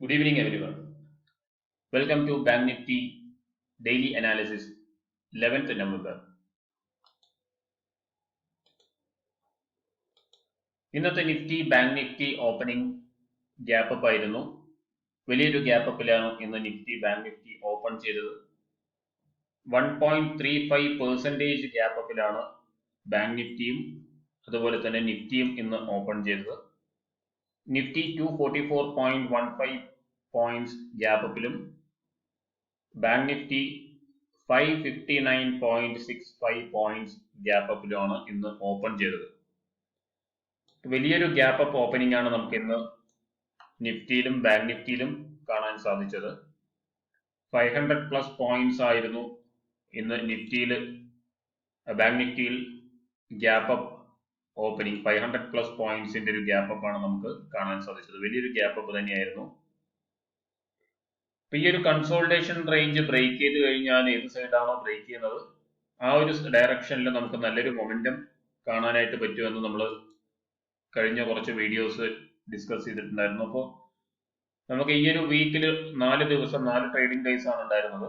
Good evening, everyone. Welcome to Bank Nifty Daily Analysis, 11th November. ഇന്നത്തെ Nifty bank Nifty opening gap up ആയിരുന്നു വലിയൊരു gap അപ്പിലാണ് ഇന്ന് Nifty bank Nifty open ചെയ്തത് one point three five percentage gap അപ്പിലാണ് bank നിഫ്റ്റിയും അതുപോലെ തന്നെ നിഫ്റ്റിയും ഇന്ന് ഓപ്പൺ ചെയ്തത് Nifty two forty four point one five points ഗ്യാപ്പിലും bank Nifty five fifty nine point six five points gap അപ്പിലുമാണ് ഇന്ന് ഓപ്പൺ ചെയ്തത്. വലിയൊരു ഗ്യാപ്പ് അപ്പ് ഓപ്പണിംഗ് ആണ് നമുക്ക് ഇന്ന് നിഫ്റ്റിയിലും ബാങ്ക് നിഫ്റ്റിയിലും കാണാൻ സാധിച്ചത്. ഫൈവ് ഹൺഡ്രഡ് പ്ലസ് പോയിന്റ്സ് ആയിരുന്നു ഇന്ന് നിഫ്റ്റിയിൽ bank നിഫ്റ്റിയിൽ gap up opening five hundred plus പോയിന്റ്സിന്റെ ഒരു ഗ്യാപ്പ് അപ്പ് ആണ് നമുക്ക് കാണാൻ സാധിച്ചത്. വലിയൊരു ഗ്യാപ്പ് അപ്പ് തന്നെയായിരുന്നു. ഈ ഒരു കൺസോൾട്ടേഷൻ റേഞ്ച് ബ്രേക്ക് ചെയ്ത് കഴിഞ്ഞാൽ ഏത് സൈഡാണോ ബ്രേക്ക് ചെയ്യുന്നത് ആ ഒരു ഡയറക്ഷനിൽ നമുക്ക് നല്ലൊരു മൊമെന്റം കാണാനായിട്ട് പറ്റുമെന്ന് നമ്മൾ കഴിഞ്ഞ കുറച്ച് വീഡിയോസ് ഡിസ്കസ് ചെയ്തിട്ടുണ്ടായിരുന്നു. അപ്പോൾ നമുക്ക് ഈ ഒരു വീക്കിൽ നാല് ദിവസം നാല് ട്രേഡിംഗ് ഡേയ്സ് ആണ് ഉണ്ടായിരുന്നത്.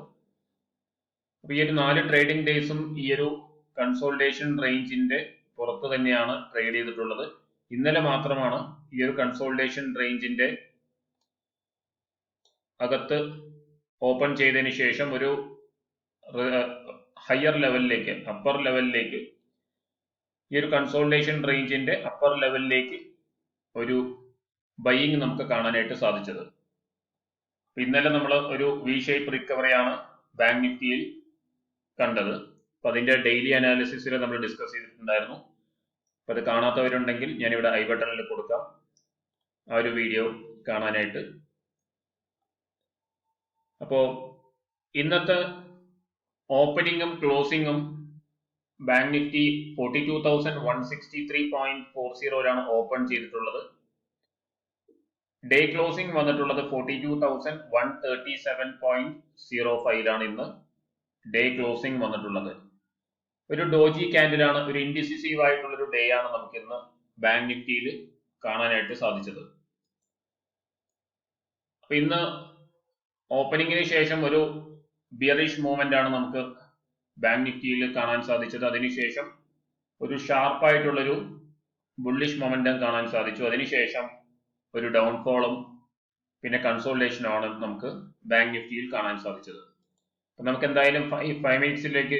അപ്പൊ ഈ ഒരു നാല് ട്രേഡിംഗ് ഡേയ്സും ഈ ഒരു കൺസോൾട്ടേഷൻ റേഞ്ചിന്റെ പുറത്ത് തന്നെയാണ് ട്രേഡ് ചെയ്തിട്ടുള്ളത്. ഇന്നലെ മാത്രമാണ് ഈ ഒരു കൺസോൾട്ടേഷൻ റേഞ്ചിന്റെ അകത്ത് ഓപ്പൺ ചെയ്തതിന് ശേഷം ഒരു ഹയർ ലെവലിലേക്ക് അപ്പർ ലെവലിലേക്ക് ഈ ഒരു കൺസോൾട്ടേഷൻ റേഞ്ചിന്റെ അപ്പർ ലെവലിലേക്ക് ഒരു ബൈയിങ് നമുക്ക് കാണാനായിട്ട് സാധിച്ചത്. ഇന്നലെ നമ്മൾ ഒരു വി ഷേപ്പ് റിക്കവറിയാണ് ബാങ്ക് നിഫ്റ്റിയിൽ കണ്ടത്. അപ്പൊ അതിന്റെ ഡെയിലി അനാലിസിസിൽ നമ്മൾ ഡിസ്കസ് ചെയ്തിട്ടുണ്ടായിരുന്നു. അപ്പൊ അത് കാണാത്തവരുണ്ടെങ്കിൽ ഇവിടെ ഐ ബട്ടണിൽ കൊടുക്കാം. ആ ഒരു വീഡിയോ കാണാനായിട്ട്. അപ്പോ ഇന്നത്തെ ഓപ്പണിങ്ങും ക്ലോസിങ്ങും bank Nifty forty two thousand one sixty three point four സീറോയിലാണ് open ചെയ്തിട്ടുള്ളത്. ഡേ ക്ലോസിംഗ് വന്നിട്ടുള്ളത് forty two thousand one thirty seven point zero ഫൈവിലാണ് ഇന്ന്. ഡേ ക്ലോസിംഗ് വന്നിട്ടുള്ളത്. ഒരു ഡോജി ക്യാൻഡിലാണ് ഒരു ഇൻഡിസിസീവ് ആയിട്ടുള്ള ഒരു ഡേ ആണ് നമുക്ക് ഇന്ന് ബാങ്ക് നിഫ്റ്റിയിൽ കാണാനായിട്ട് സാധിച്ചത്. അപ്പൊ ഇന്ന് ഓപ്പണിങ്ങിന് ശേഷം ഒരു ബിയറിഷ് മൂവ്മെന്റ് ആണ് നമുക്ക് ബാങ്ക് നിഫ്റ്റിയിൽ കാണാൻ സാധിച്ചത്. അതിനുശേഷം ഒരു ഷാർപ്പായിട്ടുള്ളൊരു ബുള്ളിഷ് മൊമെന്റം കാണാൻ സാധിച്ചു. അതിനുശേഷം ഒരു ഡൗൺഫോളും പിന്നെ കൺസോൾട്ടേഷനും ആണ് നമുക്ക് ബാങ്ക് നിഫ്റ്റിയിൽ കാണാൻ സാധിച്ചത്. നമുക്ക് എന്തായാലും ഈ ഫൈവ് മിനിറ്റ്സിലേക്ക്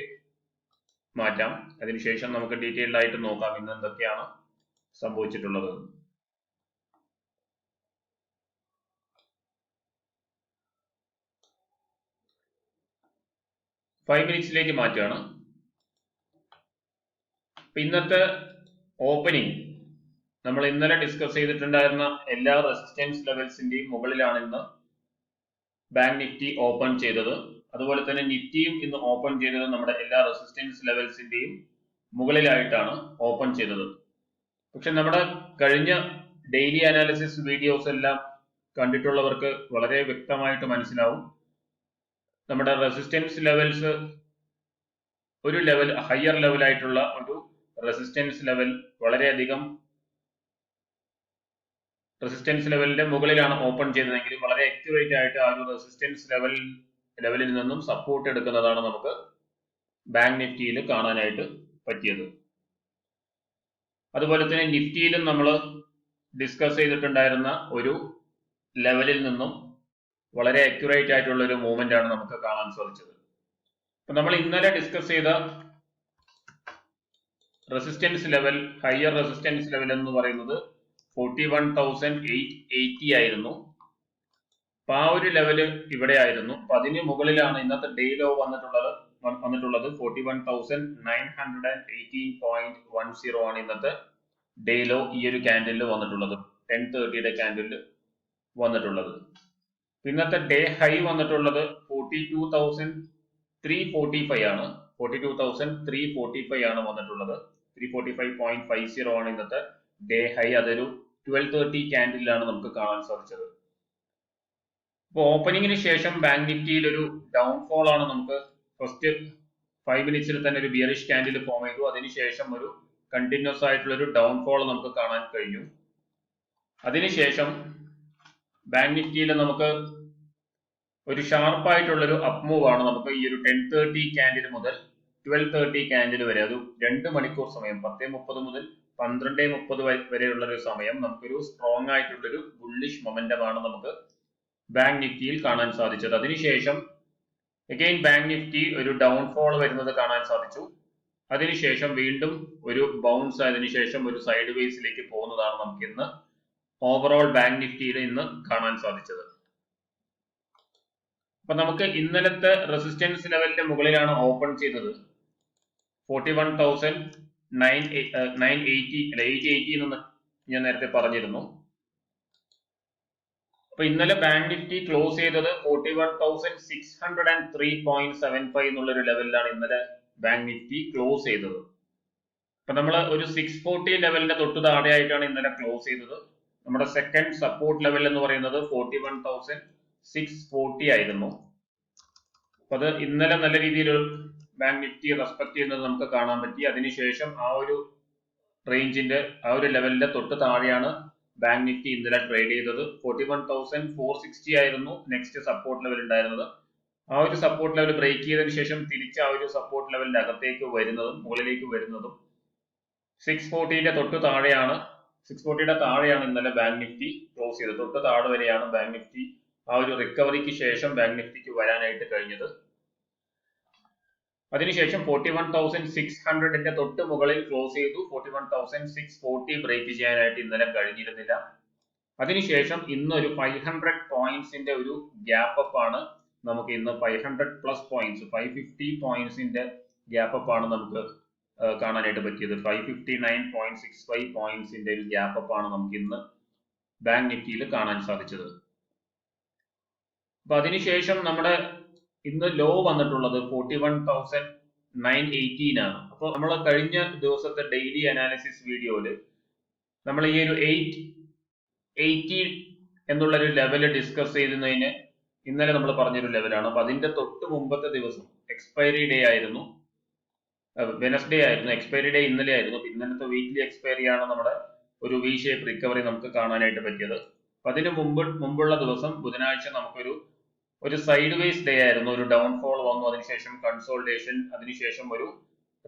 മാറ്റാം. അതിനുശേഷം നമുക്ക് ഡീറ്റെയിൽഡ് ആയിട്ട് നോക്കാം ഇന്ന് എന്തൊക്കെയാണ് സംഭവിച്ചിട്ടുള്ളത് ഫൈവ് മിനിറ്റ്സിലേക്ക് മാറ്റുകയാണ്. ഇന്നത്തെ ഓപ്പണിംഗ് നമ്മൾ ഇന്നലെ ഡിസ്കസ് ചെയ്തിട്ടുണ്ടായിരുന്ന എല്ലാ റെസിസ്റ്റൻസ് ലെവൽസിന്റെയും മുകളിലാണ് ഇന്ന് ബാങ്ക് നിഫ്റ്റി ഓപ്പൺ ചെയ്തത്. അതുപോലെ തന്നെ നിഫ്റ്റിയും ഇന്ന് ഓപ്പൺ ചെയ്തത് നമ്മുടെ എല്ലാ റെസിസ്റ്റൻസ് ലെവൽസിന്റെയും മുകളിലായിട്ടാണ് ഓപ്പൺ ചെയ്തത്. പക്ഷെ നമ്മുടെ കഴിഞ്ഞ ഡെയിലി അനാലിസിസ് വീഡിയോസ് എല്ലാം കണ്ടിട്ടുള്ളവർക്ക് വളരെ വ്യക്തമായിട്ട് മനസ്സിലാവും. നമ്മുടെ റെസിസ്റ്റൻസ് ലെവൽസ് ഒരു ലെവൽ ഹയർ ലെവലായിട്ടുള്ള ഒരു റെസിസ്റ്റൻസ് ലെവൽ വളരെയധികം റെസിസ്റ്റൻസ് ലെവലിന്റെ മുകളിലാണ് ഓപ്പൺ ചെയ്തതെങ്കിൽ വളരെ ആക്യുറേറ്റ് ആയിട്ട് ആ ഒരു റെസിസ്റ്റൻസ് ലെവൽ ലെവലിൽ നിന്നും സപ്പോർട്ട് എടുക്കുന്നതാണ് നമുക്ക് ബാങ്ക് നിഫ്റ്റിയിൽ കാണാനായിട്ട് പറ്റിയത്. അതുപോലെ തന്നെ നിഫ്റ്റിയിലും നമ്മൾ ഡിസ്കസ് ചെയ്തിട്ടുണ്ടായിരുന്ന ഒരു ലെവലിൽ നിന്നും വളരെ അക്യുറേറ്റ് ആയിട്ടുള്ള ഒരു മൂവ്മെന്റ് ആണ് നമുക്ക് കാണാൻ സാധിച്ചത്. അപ്പൊ നമ്മൾ ഇന്നലെ ഡിസ്കസ് ചെയ്ത resistance level higher resistance level എന്ന് പറയുന്നത് forty one thousand eight eighty ആയിരുന്നു. അപ്പൊ ആ ഒരു ലെവൽ ഇവിടെ ആയിരുന്നു അപ്പൊ അതിന് മുകളിലാണ് ഇന്നത്തെ ഡേ ലോ വന്നിട്ടുള്ളത് വന്നിട്ടുള്ളത് forty one thousand nine hundred and eighteen point one zero ആണ് ഇന്നത്തെ ഡേ ലോ ഈ ഒരു ക്യാൻഡിലിൽ വന്നിട്ടുള്ളത്. ടെൻ തേർട്ടിയുടെ ക്യാൻഡിലിൽ വന്നിട്ടുള്ളത്. ഇന്നത്തെ ഡേ ഹൈ വന്നിട്ടുള്ളത് forty two thousand three forty five ആണ്. Forty two thousand three forty five ആണ് വന്നിട്ടുള്ളത്. Three forty five point five zero ആണ് ഇന്നത്തെ ഡേ ഹൈ അതൊരു ട്വൽവ് തേർട്ടി ക്യാൻഡിലാണ് നമുക്ക് കാണാൻ സാധിച്ചത്. അപ്പോൾ ഓപ്പണിങ്ങിന് ശേഷം ബാങ്ക് നിഫ്റ്റിയിൽ ഒരു ഡൗൺഫോൾ ആണ് നമുക്ക് ഫസ്റ്റ് ഫൈവ് മിനിറ്റ്സിൽ തന്നെ ഒരു ബിയറിഷ് ക്യാൻഡിൽ ഫോം ചെയ്തു. അതിനുശേഷം ഒരു കണ്ടിന്യൂസ് ആയിട്ടുള്ള ഒരു ഡൗൺഫോൾ നമുക്ക് കാണാൻ കഴിഞ്ഞു. അതിനുശേഷം ബാങ്ക് നിഫ്റ്റിയിൽ നമുക്ക് ഒരു ഷാർപ്പായിട്ടുള്ളൊരു അപ് മൂവ് ആണ് നമുക്ക് ഈ ഒരു ടെൻ തേർട്ടി ക്യാൻഡിൽ മുതൽ ട്വൽവ് തേർട്ടി ക്യാൻഡിൽ വരെ അത് രണ്ട് മണിക്കൂർ സമയം പത്തേ മുപ്പത് മുതൽ പന്ത്രണ്ട് മുപ്പത് വരെയുള്ള ഒരു സമയം നമുക്കൊരു സ്ട്രോങ് ആയിട്ടുള്ളൊരു ബുള്ളിഷ് മൊമെന്റമാണ് നമുക്ക് ബാങ്ക് നിഫ്റ്റിയിൽ കാണാൻ സാധിച്ചത്. അതിനുശേഷം എഗെയിൻ ബാങ്ക് നിഫ്റ്റി ഒരു ഡൗൺഫോൾ വരുന്നത് കാണാൻ സാധിച്ചു. അതിനുശേഷം വീണ്ടും ഒരു ബൗൺസ് അതിനുശേഷം ഒരു സൈഡ് വേസിലേക്ക് പോകുന്നതാണ് നമുക്ക് ഇന്ന് ഓവറോൾ ബാങ്ക് നിഫ്റ്റിയിൽ ഇന്ന് കാണാൻ സാധിച്ചത്. അപ്പൊ നമുക്ക് ഇന്നലത്തെ റെസിസ്റ്റൻസ് ലെവലിന്റെ മുകളിലാണ് ഓപ്പൺ ചെയ്തത്. Forty one thousand nine nine eighty അല്ല എയ്റ്റ് എയ്റ്റി എന്ന് ഞാൻ നേരത്തെ പറഞ്ഞിരുന്നു. അപ്പൊ ഇന്നലെ ബാങ്ക് നിഫ്റ്റി ക്ലോസ് ചെയ്തത് forty one thousand six hundred and three point seven five എന്നുള്ള ഒരു ലെവലിലാണ് ഇന്നലെ ബാങ്ക് നിഫ്റ്റി ക്ലോസ് ചെയ്തത്. അപ്പൊ നമ്മൾ ഒരു സിക്സ് ഫോർട്ടി ലെവലിന്റെ തൊട്ട് താഴെയായിട്ടാണ് ഇന്നലെ ക്ലോസ് ചെയ്തത്. നമ്മുടെ സെക്കൻഡ് സപ്പോർട്ട് ലെവൽ എന്ന് പറയുന്നത് forty one thousand six forty ആയിരുന്നു. അപ്പൊ അത് ഇന്നലെ നല്ല രീതിയിൽ ബാങ്ക് നിഫ്റ്റി റെസ്പെക്ട് ചെയ്യുന്നത് നമുക്ക് കാണാൻ പറ്റി. അതിനുശേഷം ആ ഒരു റേഞ്ചിന്റെ ആ ഒരു ലെവലിന്റെ തൊട്ട് താഴെയാണ് ബാങ്ക് നിഫ്റ്റി ഇന്നലെ ട്രേഡ് ചെയ്തത് forty one thousand four sixty ആയിരുന്നു നെക്സ്റ്റ് സപ്പോർട്ട് ലെവൽ ഉണ്ടായിരുന്നത്. ആ ഒരു സപ്പോർട്ട് ലെവൽ ബ്രേക്ക് ചെയ്തതിനു ശേഷം തിരിച്ച് ആ ഒരു സപ്പോർട്ട് ലെവലിന്റെ അകത്തേക്ക് വരുന്നതും മുകളിലേക്ക് വരുന്നതും സിക്സ് ഫോർട്ടിന്റെ തൊട്ട് താഴെയാണ് സിക്സ് ഫോർട്ടിയുടെ താഴെയാണ് ഇന്നലെ ബാങ്ക് നിഫ്റ്റി ക്ലോസ് ചെയ്തത്. തൊട്ട് താഴെ വരെയാണ് ബാങ്ക് നിഫ്റ്റി ആ ഒരു റിക്കവറിക്ക് ശേഷം ബാങ്ക് നിഫ്റ്റിക്ക് വരാനായിട്ട് കഴിഞ്ഞത്. അതിനുശേഷം ഫോർട്ടി വൺ തൗസൻഡ് സിക്സ് ഹൺഡ്രഡിന്റെ തൊട്ട് മുകളിൽ ക്ലോസ് ചെയ്തു. Forty one thousand six forty break ചെയ്യാനായിട്ട് ഇന്നലെ കഴിഞ്ഞിരുന്നില്ല. അതിനുശേഷം ഇന്നൊരു ഫൈവ് ഹൺഡ്രഡ് പോയിന്റ്സിന്റെ ഒരു ഗ്യാപ്പ് അപ്പ് ആണ് നമുക്ക് ഇന്ന് five hundred plus points five fifty പോയിന്റ്സിന്റെ gap up ആണ് നമുക്ക് കാണാനായിട്ട് പറ്റിയത്. Five fifty nine point six five പോയിന്റ്സിന്റെ ഒരു ഗ്യാപ്പ് അപ്പ് ആണ് നമുക്ക് ഇന്ന് ബാങ്ക് നിഫ്റ്റിയിൽ കാണാൻ സാധിച്ചത്. അപ്പൊ അതിനുശേഷം നമ്മുടെ ഇന്ന് ലോ വന്നിട്ടുള്ളത് forty one thousand nine eighteen ആണ്. അപ്പോൾ നമ്മൾ കഴിഞ്ഞ ദിവസത്തെ ഡെയിലി അനാലിസിസ് വീഡിയോയിൽ നമ്മൾ ഈ ഒരു എയ്റ്റ് എയ്റ്റി എന്നുള്ള ഒരു ലെവൽ ഡിസ്കസ് ചെയ്തതിന് ഇന്നലെ നമ്മൾ പറഞ്ഞൊരു ലെവലാണ് അപ്പൊ അതിന്റെ തൊട്ട് മുമ്പത്തെ ദിവസം എക്സ്പയറി ഡേ ആയിരുന്നു. വെനസ്ഡേ ആയിരുന്നു. എക്സ്പയറി ഡേ ഇന്നലെ ആയിരുന്നു. ഇന്നലത്തെ വീക്ക്ലി എക്സ്പയറി ആണ് നമ്മുടെ ഒരു വി ഷേപ്പ് റിക്കവറി നമുക്ക് കാണാനായിട്ട് പറ്റിയത്. അപ്പൊ അതിന് മുമ്പ് മുമ്പുള്ള ദിവസം ബുധനാഴ്ച നമുക്കൊരു ഒരു സൈഡ് വേസ് ഡേ ആയിരുന്നു. ഒരു ഡൗൺഫോൾ വന്നു. അതിനുശേഷം കൺസോൾട്ടേഷൻ അതിനുശേഷം ഒരു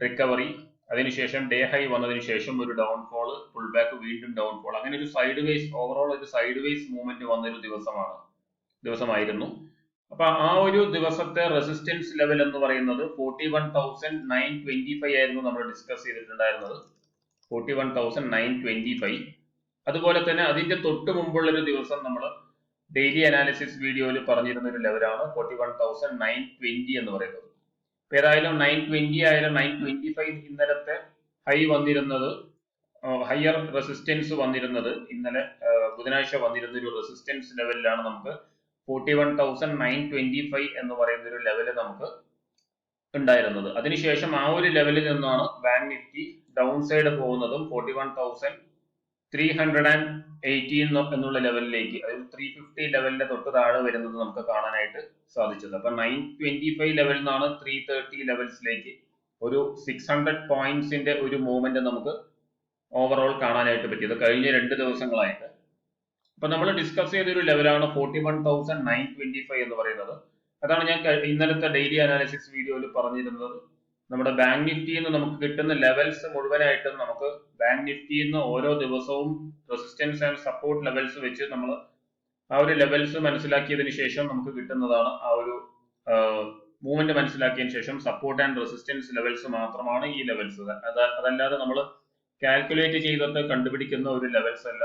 റിക്കവറി അതിനുശേഷം ഡേ ഹൈ വന്നതിന് ശേഷം ഒരു ഡൗൺഫോൾ ഫുൾ ബാക്ക് വീണ്ടും ഡൗൺഫോൾ അങ്ങനെ ഒരു സൈഡ് വേസ് ഓവറോൾ ഒരു സൈഡ് വേസ് മൂവ്മെന്റ് വന്നൊരു ദിവസമാണ്. ദിവസമായിരുന്നു. അപ്പൊ ആ ഒരു ദിവസത്തെ റെസിസ്റ്റൻസ് ലെവൽ എന്ന് പറയുന്നത് forty one thousand nine twenty five ആയിരുന്നു നമ്മൾ ഡിസ്കസ് ചെയ്തിട്ടുണ്ടായിരുന്നത്. Forty one thousand nine twenty five അതുപോലെ തന്നെ അതിന്റെ തൊട്ട് മുമ്പുള്ള ഒരു ദിവസം നമ്മൾ ഡെയിലി അനാലിസിസ് വീഡിയോയിൽ പറഞ്ഞിരുന്ന ഒരു ലെവലാണ് forty one thousand nine twenty എന്ന് പറയുന്നത്. ഏതായാലും നയൻ ട്വന്റി ആയാലും നയൻ ട്വന്റി ഫൈവ് ഇന്നലത്തെ ഹൈ വന്നിരുന്നത് ഹയർ റെസിസ്റ്റൻസ് വന്നിരുന്നത് ഇന്നലെ ബുധനാഴ്ച വന്നിരുന്ന ഒരു റെസിസ്റ്റൻസ് ലെവലിലാണ് നമുക്ക് forty one thousand nine twenty five എന്ന് പറയുന്ന ഒരു ലെവൽ നമുക്ക് ഉണ്ടായിരുന്നത്. അതിനുശേഷം ആ ഒരു ലെവലിൽ നിന്നാണ് ബാങ്ക് നിഫ്റ്റി ഡൗൺ സൈഡ് പോകുന്നതും forty one thousand three hundred and eighteen എന്നുള്ള ലെവലിലേക്ക് അതായത് ത്രീ ഫിഫ്റ്റി ലെവലിന്റെ തൊട്ട് താഴെ വരുന്നത് നമുക്ക് കാണാനായിട്ട് സാധിച്ചത്. അപ്പൊ നയൻ ട്വന്റി ഫൈവ് ലെവലിൽ നിന്നാണ് ത്രീ തേർട്ടി ലെവൽസിലേക്ക് ഒരു സിക്സ് ഹൺഡ്രഡ് പോയിന്റ്സിന്റെ ഒരു മൂവ്മെന്റ് നമുക്ക് ഓവറോൾ കാണാനായിട്ട് പറ്റിയത് കഴിഞ്ഞ രണ്ട് ദിവസങ്ങളായിട്ട്. അപ്പൊ നമ്മൾ ഡിസ്കസ് ചെയ്ത ഒരു ലെവലാണ് forty one thousand nine twenty five എന്ന് പറയുന്നത്. അതാണ് ഞാൻ ഇന്നലത്തെ ഡെയിലി അനാലിസിസ് വീഡിയോയിൽ പറഞ്ഞിരുന്നത്. നമ്മുടെ ബാങ്ക് നിഫ്റ്റിയിൽ നിന്ന് നമുക്ക് കിട്ടുന്ന ലെവൽസ് മുഴുവനായിട്ടും നമുക്ക് ബാങ്ക് നിഫ്റ്റിയിൽ നിന്ന് ഓരോ ദിവസവും റെസിസ്റ്റൻസ് ആൻഡ് സപ്പോർട്ട് ലെവൽസ് വെച്ച് നമ്മൾ ആ ഒരു ലെവൽസ് മനസ്സിലാക്കിയതിന് ശേഷം നമുക്ക് കിട്ടുന്നതാണ് ആ ഒരു മൂവ്മെന്റ് മനസ്സിലാക്കിയതിന് ശേഷം സപ്പോർട്ട് ആൻഡ് റെസിസ്റ്റൻസ് ലെവൽസ് മാത്രമാണ് ഈ ലെവൽസ് അത് അതല്ലാതെ നമ്മൾ കാൽക്കുലേറ്റ് ചെയ്തിട്ട് കണ്ടുപിടിക്കുന്ന ഒരു ലെവൽസ് അല്ല.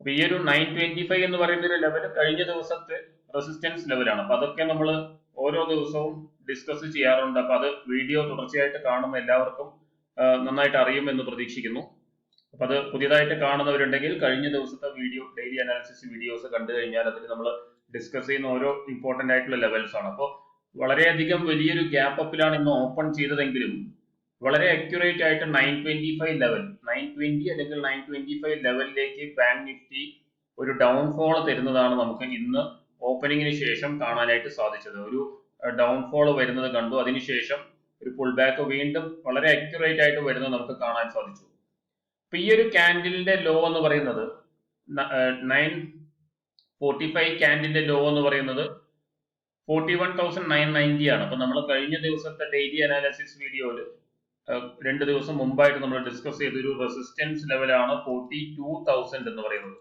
അപ്പൊ ഈ ഒരു നയൻ ട്വന്റി ഫൈവ് എന്ന് പറയുന്ന ഒരു ലെവൽ കഴിഞ്ഞ ദിവസത്തെ റെസിസ്റ്റൻസ് ലെവലാണ് അപ്പൊ അതൊക്കെ നമ്മൾ ഓരോ ദിവസവും ഡിസ്കസ് ചെയ്യാറുണ്ട്. അപ്പൊ അത് വീഡിയോ തുടർച്ചയായിട്ട് കാണുന്ന എല്ലാവർക്കും നന്നായിട്ട് അറിയുമെന്ന് പ്രതീക്ഷിക്കുന്നു. അപ്പൊ അത് പുതിയതായിട്ട് കാണുന്നവരുണ്ടെങ്കിൽ കഴിഞ്ഞ ദിവസത്തെ വീഡിയോ ഡെയിലി അനാലിസിസ് വീഡിയോസ് കണ്ടു കഴിഞ്ഞാൽ അതിൽ നമ്മൾ ഡിസ്കസ് ചെയ്യുന്ന ഓരോ ഇമ്പോർട്ടന്റ് ആയിട്ടുള്ള ലെവൽസ് ആണ്. അപ്പോൾ വളരെയധികം വലിയൊരു ഗ്യാപ്പ് അപ്പിലാണ് ഇന്ന് ഓപ്പൺ ചെയ്തതെങ്കിലും വളരെ അക്യുറേറ്റ് ആയിട്ട് nine twenty five level nine twenty അല്ലെങ്കിൽ നയൻ ട്വന്റി ഫൈവ് ലെവലിലേക്ക് ബാങ്ക് നിഫ്റ്റി ഒരു ഡൗൺഫോൾ തരുന്നതാണ് നമുക്ക് ഇന്ന് ഓപ്പണിങ്ങിന് ശേഷം കാണാനായിട്ട് സാധിച്ചത്. ഒരു ഡൗൺഫോൾ വരുന്നത് കണ്ടു. അതിനുശേഷം ഒരു പുൾ ബാക്ക് വീണ്ടും വളരെ അക്യുറേറ്റ് ആയിട്ട് വരുന്നത് നമുക്ക് കാണാൻ സാധിച്ചു. അപ്പൊ ഈ ഒരു ക്യാൻഡിലിന്റെ ലോ എന്ന് പറയുന്നത് നയൻ ഫോർട്ടി ഫൈവ് ക്യാൻഡിന്റെ ലോ എന്ന് പറയുന്നത് forty one thousand nine ninety ആണ്. അപ്പൊ നമ്മൾ കഴിഞ്ഞ ദിവസത്തെ ഡെയിലി അനാലിസിസ് വീഡിയോയിൽ രണ്ട് ദിവസം മുമ്പായിട്ട് നമ്മൾ ഡിസ്കസ് ചെയ്തൊരു റെസിസ്റ്റൻസ് ലെവലാണ് ഫോർട്ടി ടു തൗസൻഡ് എന്ന് പറയുന്നത്.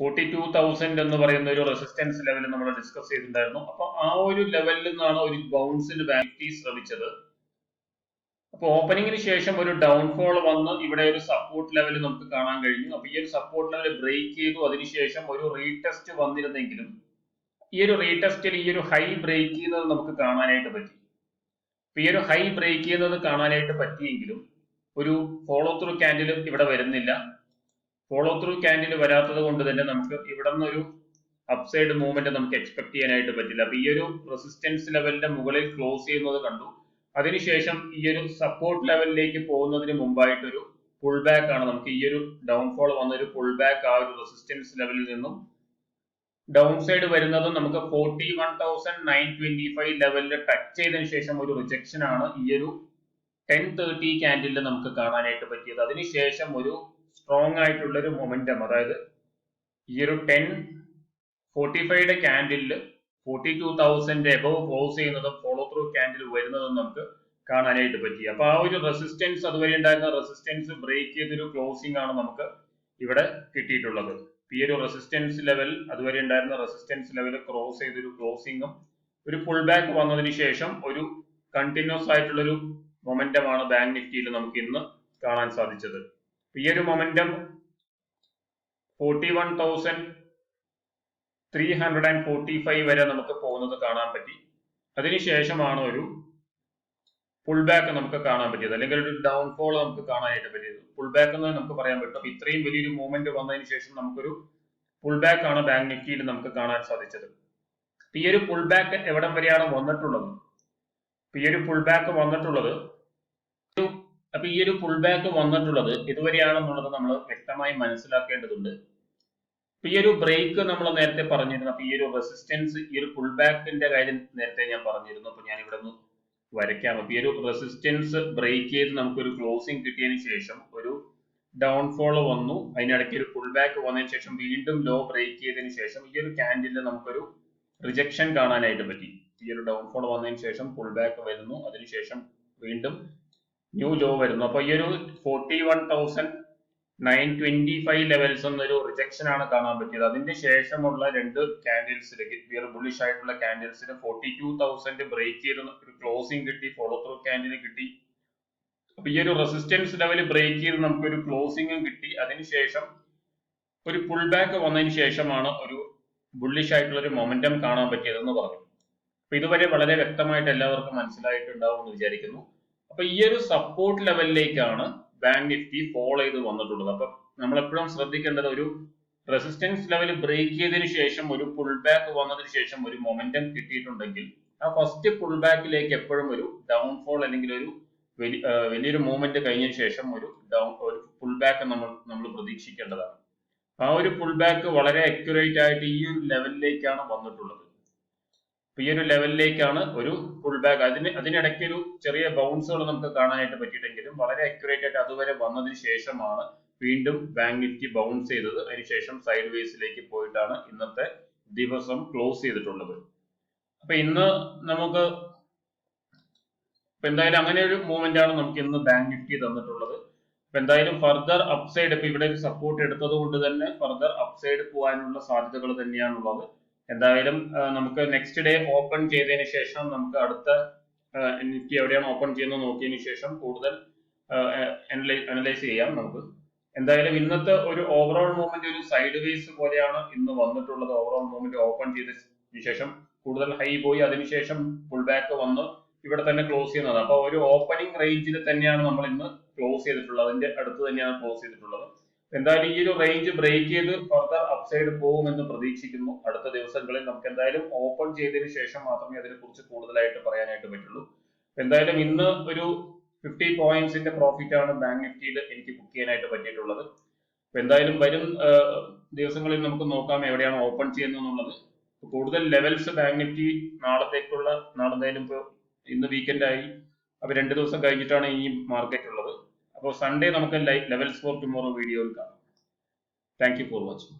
ഫോർട്ടി ടു തൗസൻഡ് എന്ന് പറയുന്ന ഒരു റെസിസ്റ്റൻസ് ലെവൽ നമ്മൾ ഡിസ്കസ് ചെയ്തിട്ടുണ്ടായിരുന്നു. അപ്പൊ ആ ഒരു ലെവലിൽ നിന്നാണ് ഒരു ബൗൺസിന് ബാറ്റി ശ്രമിച്ചത്. അപ്പൊ ഓപ്പണിംഗിന് ശേഷം ഒരു ഡൗൺഫോൾ വന്ന് ഇവിടെ ഒരു സപ്പോർട്ട് ലെവൽ നമുക്ക് കാണാൻ കഴിഞ്ഞു. അപ്പൊ ഈ ഒരു സപ്പോർട്ട് ലെവൽ ബ്രേക്ക് ചെയ്തു. അതിനുശേഷം ഒരു റീടെസ്റ്റ് വന്നിരുന്നെങ്കിലും ഈ ഒരു റീടെസ്റ്റിൽ ഈ ഒരു ഹൈ ബ്രേക്ക് ചെയ്യുന്നത് നമുക്ക് കാണാനായിട്ട് പറ്റി. ഈ ഒരു ഹൈ ബ്രേക്ക് ചെയ്യുന്നത് കാണാനായിട്ട് പറ്റിയെങ്കിലും ഒരു ഫോളോ ത്രൂ ക്യാൻഡിലും ഇവിടെ വരുന്നില്ല. ഫോളോ ത്രൂ ക്യാൻഡിൽ വരാത്തത് കൊണ്ട് തന്നെ നമുക്ക് ഇവിടെ നിന്നൊരു അപ്സൈഡ് മൂവ്മെന്റ് നമുക്ക് എക്സ്പെക്ട് ചെയ്യാനായിട്ട് പറ്റില്ല. അപ്പൊ ഈ ഒരു റെസിസ്റ്റൻസ് ലെവലിന്റെ മുകളിൽ ക്ലോസ് ചെയ്യുന്നത് കണ്ടു. അതിനുശേഷം ഈ ഒരു സപ്പോർട്ട് ലെവലിലേക്ക് പോകുന്നതിന് മുമ്പായിട്ടൊരു പുൾ ബാക്ക് ആണ് നമുക്ക് ഈ ഒരു ഡൗൺഫോൾ വന്ന ഒരു പുൾ ബാക്ക് ആ ഒരു റെസിസ്റ്റൻസ് ലെവലിൽ നിന്നും. ഡൗൺ സൈഡ് വരുന്നത് നമുക്ക് forty one thousand nine twenty five ലെവലിൽ ടച്ച് ചെയ്തതിനു ശേഷം ഒരു റിജക്ഷൻ ആണ് ഈ ഒരു ടെൻ തേർട്ടി ക്യാൻഡിലിൽ നമുക്ക് കാണാനായിട്ട് പറ്റിയത്. അതിനുശേഷം ഒരു സ്ട്രോങ് ആയിട്ടുള്ള ഒരു മൊമെന്റം അതായത് ഈ ഒരു ടെൻ ഫോർട്ടി ഫൈവയുടെ ക്യാൻഡിലിൽ forty two thousand above close ചെയ്യുന്നതും ഫോളോ ത്രൂ ക്യാൻഡിൽ വരുന്നതും നമുക്ക് കാണാനായിട്ട് പറ്റി. അപ്പൊ ആ ഒരു റെസിസ്റ്റൻസ് അതുവരെ ഉണ്ടായിരുന്ന റെസിസ്റ്റൻസ് ബ്രേക്ക് ചെയ്തൊരു ക്ലോസിംഗ് ആണ് നമുക്ക് ഇവിടെ കിട്ടിയിട്ടുള്ളത്. ഈ ഒരു റെസിസ്റ്റൻസ് ലെവൽ അതുവരെ ഉണ്ടായിരുന്ന റെസിസ്റ്റൻസ് ലെവൽ ക്രോസ് ചെയ്തൊരു ക്ലോസിംഗും ഒരു ഫുൾ ബാക്ക് വന്നതിന് ശേഷം ഒരു കണ്ടിന്യൂസ് ആയിട്ടുള്ള ഒരു മൊമെന്റം ആണ് ബാങ്ക് നിഫ്റ്റിയിൽ നമുക്ക് ഇന്ന് കാണാൻ സാധിച്ചത്. ഈ ഒരു momentum forty one thousand three hundred and forty five വരെ നമുക്ക് പോകുന്നത് കാണാൻ പറ്റി. അതിനുശേഷമാണ് ഒരു ഫുൾ ബാക്ക് നമുക്ക് കാണാൻ പറ്റിയത്. അല്ലെങ്കിൽ ഒരു ഡൗൺഫോൾ നമുക്ക് കാണാനായിട്ട് പറ്റിയത്. ഫുൾ ബാക്ക് എന്ന് നമുക്ക് പറയാൻ പറ്റും. ഇത്രയും വലിയൊരു മൂവ്മെന്റ് വന്നതിന് ശേഷം നമുക്കൊരു ഫുൾ ബാക്ക് ആണ് ബാങ്ക് നിഫ്റ്റിയിൽ നമുക്ക് കാണാൻ സാധിച്ചത്. ഈ ഒരു പുൾ ബാക്ക് എവിടം വരെയാണ് വന്നിട്ടുള്ളത്? ഈ ഒരു പുൾ ബാക്ക് വന്നിട്ടുള്ളത് അപ്പൊ ഈ ഒരു ഫുൾ ബാക്ക് വന്നിട്ടുള്ളത് ഇതുവരെയാണെന്നുള്ളത് നമ്മൾ വ്യക്തമായി മനസ്സിലാക്കേണ്ടതുണ്ട്. അപ്പൊ ഈ ഒരു ബ്രേക്ക് നമ്മൾ നേരത്തെ പറഞ്ഞിരുന്നു. അപ്പൊ ഈ ഒരു റെസിസ്റ്റൻസ് ഈ ഒരു ഫുൾ ബാക്കിന്റെ കാര്യം നേരത്തെ ഞാൻ പറഞ്ഞിരുന്നു. അപ്പൊ ഞാൻ ഇവിടെ ഒന്ന് വരയ്ക്കാം. അപ്പൊ ഈ ഒരു റെസിസ്റ്റൻസ് ബ്രേക്ക് ചെയ്ത് നമുക്കൊരു ക്ലോസിംഗ് കിട്ടിയതിന് ശേഷം ഒരു ഡൗൺഫോൾ വന്നു. അതിനിടയ്ക്ക് ഒരു ഫുൾ ബാക്ക് വന്നതിന് ശേഷം വീണ്ടും ലോ ബ്രേക്ക് ചെയ്തതിന് ശേഷം ഈ ഒരു ക്യാൻഡിലിൽ നമുക്കൊരു റിജക്ഷൻ കാണാനായിട്ട് പറ്റി. ഈ ഒരു ഡൗൺഫോൾ വന്നതിന് ശേഷം ഫുൾ ബാക്ക് വരുന്നു. അതിനുശേഷം വീണ്ടും ന്യൂ ലോ വരുന്നു. അപ്പൊ ഈ ഒരു forty one thousand nine twenty five levels എന്നൊരു റിജക്ഷൻ ആണ് കാണാൻ പറ്റിയത്. അതിന്റെ ശേഷമുള്ള രണ്ട് ക്യാൻഡിൽസിലേക്ക് ബുള്ളിഷ് ആയിട്ടുള്ള ക്യാൻഡിൽസിന് ഫോർട്ടി ടു തൗസൻഡ് ബ്രേക്ക് ചെയ്ത് ഒരു ക്ലോസിംഗ് കിട്ടി ഫോളോ ത്രൂ ക്യാൻഡിൽ കിട്ടി. അപ്പൊ ഈ ഒരു റെസിസ്റ്റൻസ് ലെവൽ ബ്രേക്ക് ചെയ്ത് നമുക്ക് ഒരു ക്ലോസിംഗും കിട്ടി. അതിനുശേഷം ഒരു പുൾ ബാക്ക് വന്നതിന് ശേഷമാണ് ഒരു ബുള്ളിഷ് ആയിട്ടുള്ള ഒരു മൊമെന്റം കാണാൻ പറ്റിയതെന്ന് പറഞ്ഞു. അപ്പൊ ഇതുവരെ വളരെ വ്യക്തമായിട്ട് എല്ലാവർക്കും മനസ്സിലായിട്ടുണ്ടാവും എന്ന് വിചാരിക്കുന്നു. അപ്പൊ ഈ ഒരു സപ്പോർട്ട് ലെവലിലേക്കാണ് ബാങ്ക് നിഫ്റ്റി ഫോളോ ചെയ്ത് വന്നിട്ടുള്ളത്. അപ്പൊ നമ്മൾ എപ്പോഴും ശ്രദ്ധിക്കേണ്ടത് ഒരു റെസിസ്റ്റൻസ് ലെവൽ ബ്രേക്ക് ചെയ്തതിനു ശേഷം ഒരു പുൾ ബാക്ക് വന്നതിന് ശേഷം ഒരു മൊമെന്റം കിട്ടിയിട്ടുണ്ടെങ്കിൽ ആ ഫസ്റ്റ് പുൾ ബാക്കിലേക്ക് എപ്പോഴും ഒരു ഡൗൺഫോൾ അല്ലെങ്കിൽ ഒരു വലിയൊരു മൂവ്മെന്റ് കഴിഞ്ഞതിന് ശേഷം ഒരു ഡൗൺ ഒരു പുൾ ബാക്ക് നമ്മൾ നമ്മൾ പ്രതീക്ഷിക്കേണ്ടതാണ്. ആ ഒരു പുൾ ബാക്ക് വളരെ അക്യുറേറ്റ് ആയിട്ട് ഈ ഒരു ലെവലിലേക്കാണ് വന്നിട്ടുള്ളത്. ഈ ഒരു ലെവലിലേക്കാണ് ഒരു ഫുൾ ബാക്ക് അതിന് അതിനിടയ്ക്ക് ഒരു ചെറിയ ബൗൺസുകൾ നമുക്ക് കാണാനായിട്ട് പറ്റിയിട്ടെങ്കിലും വളരെ അക്യുറേറ്റ് ആയിട്ട് അതുവരെ വന്നതിന് ശേഷമാണ് വീണ്ടും ബാങ്ക് നിഫ്റ്റി ബൗൺസ് ചെയ്തത്. അതിനുശേഷം സൈഡ് വേസിലേക്ക് പോയിട്ടാണ് ഇന്നത്തെ ദിവസം ക്ലോസ് ചെയ്തിട്ടുള്ളത്. അപ്പൊ ഇന്ന് നമുക്ക് ഇപ്പൊ എന്തായാലും അങ്ങനെ ഒരു മൂവ്മെന്റ് ആണ് നമുക്ക് ഇന്ന് ബാങ്ക് നിഫ്റ്റി തന്നിട്ടുള്ളത്. അപ്പൊ എന്തായാലും ഫർദർ അപ്സൈഡ് ഇപ്പൊ ഇവിടെ ഒരു സപ്പോർട്ട് എടുത്തത് കൊണ്ട് തന്നെ ഫർദർ അപ്സൈഡ് പോകാനുള്ള സാധ്യതകൾ തന്നെയാണുള്ളത്. എന്തായാലും നമുക്ക് നെക്സ്റ്റ് ഡേ ഓപ്പൺ ചെയ്തതിന് ശേഷം നമുക്ക് അടുത്ത എനിക്ക് എവിടെയാണ് ഓപ്പൺ ചെയ്യുന്നത് നോക്കിയതിന് ശേഷം കൂടുതൽ അനലൈസ് ചെയ്യാം നമുക്ക്. എന്തായാലും ഇന്നത്തെ ഒരു ഓവറോൾ മൂവ്മെന്റ് ഒരു സൈഡ് വേസ് പോലെയാണ് ഇന്ന് വന്നിട്ടുള്ളത്. ഓവറോൾ മൂവ്മെന്റ് ഓപ്പൺ ചെയ്തതിനു ശേഷം കൂടുതൽ ഹൈ പോയി അതിനുശേഷം ഫുൾ ബാക്ക് വന്ന് ഇവിടെ തന്നെ ക്ലോസ് ചെയ്യുന്നത്. അപ്പൊ ഒരു ഓപ്പണിംഗ് റേഞ്ചിൽ തന്നെയാണ് നമ്മൾ ഇന്ന് ക്ലോസ് ചെയ്തിട്ടുള്ളത്. അതിന്റെ അടുത്ത് തന്നെയാണ് ക്ലോസ് ചെയ്തിട്ടുള്ളത്. എന്തായാലും ഈ ഒരു റേഞ്ച് ബ്രേക്ക് ചെയ്ത് ഫർദർ അപ്സൈഡ് പോകുമെന്ന് പ്രതീക്ഷിക്കുന്നു. അടുത്ത ദിവസങ്ങളിൽ നമുക്ക് എന്തായാലും ഓപ്പൺ ചെയ്തതിന് ശേഷം മാത്രമേ അതിനെക്കുറിച്ച് കൂടുതലായിട്ട് പറയാനായിട്ട് പറ്റുള്ളൂ. എന്തായാലും ഇന്ന് ഒരു ഫിഫ്റ്റി പോയിന്റ്സിന്റെ പ്രോഫിറ്റ് ആണ് ബാങ്ക് നിഫ്റ്റിയിൽ എനിക്ക് ബുക്ക് ചെയ്യാനായിട്ട് പറ്റിയിട്ടുള്ളത്. എന്തായാലും വരും ദിവസങ്ങളിൽ നമുക്ക് നോക്കാം എവിടെയാണ് ഓപ്പൺ ചെയ്യുന്നത് കൂടുതൽ ലെവൽസ് ബാങ്ക് നിഫ്റ്റി നാളത്തേക്കുള്ള നാളെ എന്തായാലും ഇപ്പോൾ ഇന്ന് വീക്കെൻഡ് ആയി. അപ്പൊ രണ്ട് ദിവസം കഴിഞ്ഞിട്ടാണ് ഈ മാർക്കറ്റ് അപ്പോൾ സൺഡേ നമുക്ക് ലെവൽസ് ഫോർ ടുമോറോ വീഡിയോയിൽ കാണാം. Thank you for watching